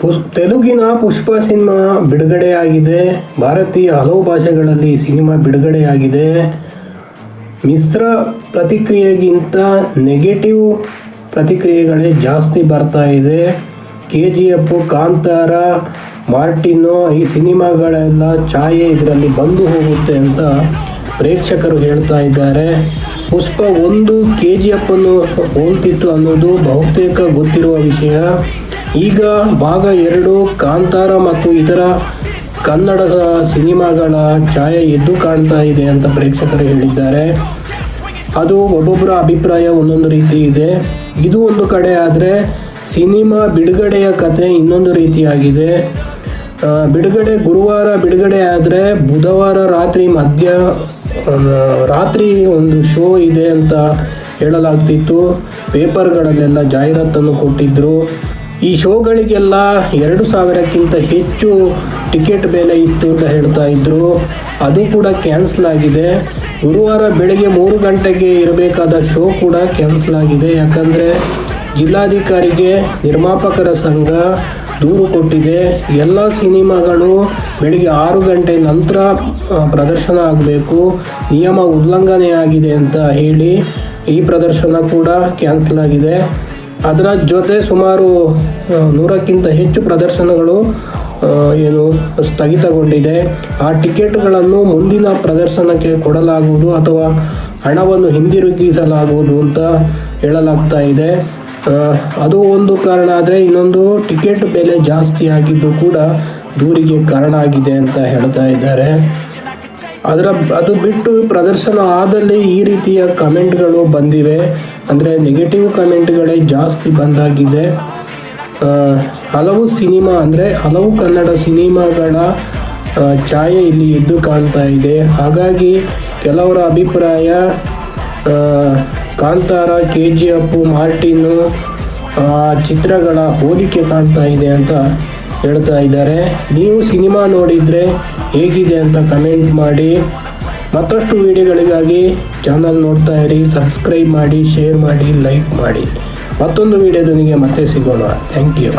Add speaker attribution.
Speaker 1: ಪುಸ್, ತೆಲುಗಿನ ಪುಷ್ಪ ಸಿನಿಮಾ ಬಿಡುಗಡೆಯಾಗಿದೆ. ಭಾರತೀಯ ಹಲವು ಭಾಷೆಗಳಲ್ಲಿ ಸಿನಿಮಾ ಬಿಡುಗಡೆಯಾಗಿದೆ. ಮಿಶ್ರ ಪ್ರತಿಕ್ರಿಯೆಗಿಂತ ನೆಗೆಟಿವ್ ಪ್ರತಿಕ್ರಿಯೆಗಳೇ ಜಾಸ್ತಿ ಬರ್ತಾ ಇದೆ. ಕೆ ಜಿ ಎಫ್ ಕಾಂತಾರ, ಮಾರ್ಟಿನೋ ಈ ಸಿನಿಮಾಗಳೆಲ್ಲ ಛಾಯೆ ಇದರಲ್ಲಿ ಬಂದು ಹೋಗುತ್ತೆ ಅಂತ ಪ್ರೇಕ್ಷಕರು ಹೇಳ್ತಾ ಇದ್ದಾರೆ. ಪುಷ್ಪ ಒಂದು ಕೆ ಜಿ ಎಫ್ ಅನ್ನು ಹೋಲ್ತಿತ್ತು ಅನ್ನೋದು ಬಹುತೇಕ ಗೊತ್ತಿರುವ ವಿಷಯ. ಈಗ ಭಾಗ ಎರಡು, ಕಾಂತಾರ ಮತ್ತು ಇತರ ಕನ್ನಡ ಸಿನಿಮಾಗಳ ಛಾಯೆ ಎದ್ದು ಕಾಣ್ತಾ ಇದೆ ಅಂತ ಪ್ರೇಕ್ಷಕರು ಹೇಳಿದ್ದಾರೆ. ಅದು ಒಬ್ಬೊಬ್ಬರ ಅಭಿಪ್ರಾಯ ಒಂದೊಂದು ರೀತಿ ಇದೆ. ಇದು ಒಂದು ಕಡೆ ಆದರೆ ಸಿನಿಮಾ ಬಿಡುಗಡೆಯ ಕತೆ ಇನ್ನೊಂದು ರೀತಿಯಾಗಿದೆ. ಬಿಡುಗಡೆ ಗುರುವಾರ ಬಿಡುಗಡೆ ಆದರೆ ಬುಧವಾರ ರಾತ್ರಿ ಮಧ್ಯ ರಾತ್ರಿ ಒಂದು ಶೋ ಇದೆ ಅಂತ ಹೇಳಲಾಗ್ತಿತ್ತು. ಪೇಪರ್ಗಳಲ್ಲೆಲ್ಲ ಜಾಹೀರಾತನ್ನು ಕೊಟ್ಟಿದ್ದರು ಈ ಶೋಗಳಿಗೆಲ್ಲ ಎರಡು ಸಾವಿರಕ್ಕಿಂತ ಹೆಚ್ಚು ಟಿಕೆಟ್ ಬೆಲೆ ಇತ್ತು ಅಂತ ಹೇಳ್ತಾ ಇದ್ದರು ಅದು ಕೂಡ ಕ್ಯಾನ್ಸಲ್ ಆಗಿದೆ. ಗುರುವಾರ ಬೆಳಗ್ಗೆ ಮೂರು ಗಂಟೆಗೆ ಇರಬೇಕಾದ ಶೋ ಕೂಡ ಕ್ಯಾನ್ಸಲ್ ಆಗಿದೆ. ಯಾಕಂದರೆ ಜಿಲ್ಲಾಧಿಕಾರಿಗೆ ನಿರ್ಮಾಪಕರ ಸಂಘ ದೂರು ಕೊಟ್ಟಿದೆ. ಎಲ್ಲ ಸಿನಿಮಾಗಳು ಬೆಳಿಗ್ಗೆ ಆರು ಗಂಟೆ ನಂತರ ಪ್ರದರ್ಶನ ಆಗಬೇಕು. ನಿಯಮ ಉಲ್ಲಂಘನೆ ಆಗಿದೆ ಅಂತ ಹೇಳಿ ಈ ಪ್ರದರ್ಶನ ಕೂಡ ಕ್ಯಾನ್ಸಲ್ ಆಗಿದೆ. ಅದರ ಜೊತೆ ಸುಮಾರು ನೂರಕ್ಕಿಂತ ಹೆಚ್ಚು ಪ್ರದರ್ಶನಗಳು ಏನು ಸ್ಥಗಿತಗೊಂಡಿದೆ. ಆ ಟಿಕೆಟ್ಗಳನ್ನು ಮುಂದಿನ ಪ್ರದರ್ಶನಕ್ಕೆ ಕೊಡಲಾಗುವುದು ಅಥವಾ ಹಣವನ್ನು ಹಿಂದಿರುಗಿಸಲಾಗುವುದು ಅಂತ ಹೇಳಲಾಗ್ತಾ ಇದೆ. ಅದು ಒಂದು ಕಾರಣ, ಆದರೆ ಇನ್ನೊಂದು ಟಿಕೆಟ್ ಬೆಲೆ ಜಾಸ್ತಿ ಆಗಿದ್ದು ಕೂಡ ದೂರಿಗೆ ಕಾರಣ ಆಗಿದೆ ಅಂತ ಹೇಳ್ತಾ ಇದ್ದಾರೆ. ಅದರ ಅದು ಬಿಟ್ಟು ಪ್ರದರ್ಶನ ಆದಲ್ಲಿ ಈ ರೀತಿಯ ಕಮೆಂಟ್ಗಳು ಬಂದಿವೆ. ಅಂದರೆ ನೆಗೆಟಿವ್ ಕಮೆಂಟ್ಗಳೇ ಜಾಸ್ತಿ ಬಂದಾಗಿದೆ. ಹಲವು ಸಿನಿಮಾ ಅಂದರೆ ಹಲವು ಕನ್ನಡ ಸಿನಿಮಾಗಳ ಛಾಯೆ ಇಲ್ಲಿ ಎದ್ದು ಕಾಣ್ತಾ ಇದೆ. ಹಾಗಾಗಿ ಕೆಲವರ ಅಭಿಪ್ರಾಯ Kantara, K G F Martin ಚಿತ್ರಗಳ ಹೋಲಿಕೆ ಕಾಣ್ತಾ ಇದೆ ಅಂತ ಹೇಳ್ತಾ ಇದ್ದಾರೆ. ನೀವು ಸಿನಿಮಾ ನೋಡಿದರೆ ಹೇಗಿದೆ ಅಂತ ಕಮೆಂಟ್ ಮಾಡಿ. ಮತ್ತಷ್ಟು ವಿಡಿಯೋಗಳಿಗಾಗಿ ಚಾನಲ್ ನೋಡ್ತಾ ಇರಿ, ಸಬ್ಸ್ಕ್ರೈಬ್ ಮಾಡಿ, ಶೇರ್ ಮಾಡಿ, ಲೈಕ್ ಮಾಡಿ. ಮತ್ತೊಂದು ವಿಡಿಯೋದೊಂದಿಗೆ ಮತ್ತೆ ಸಿಗೋಣ. Thank you.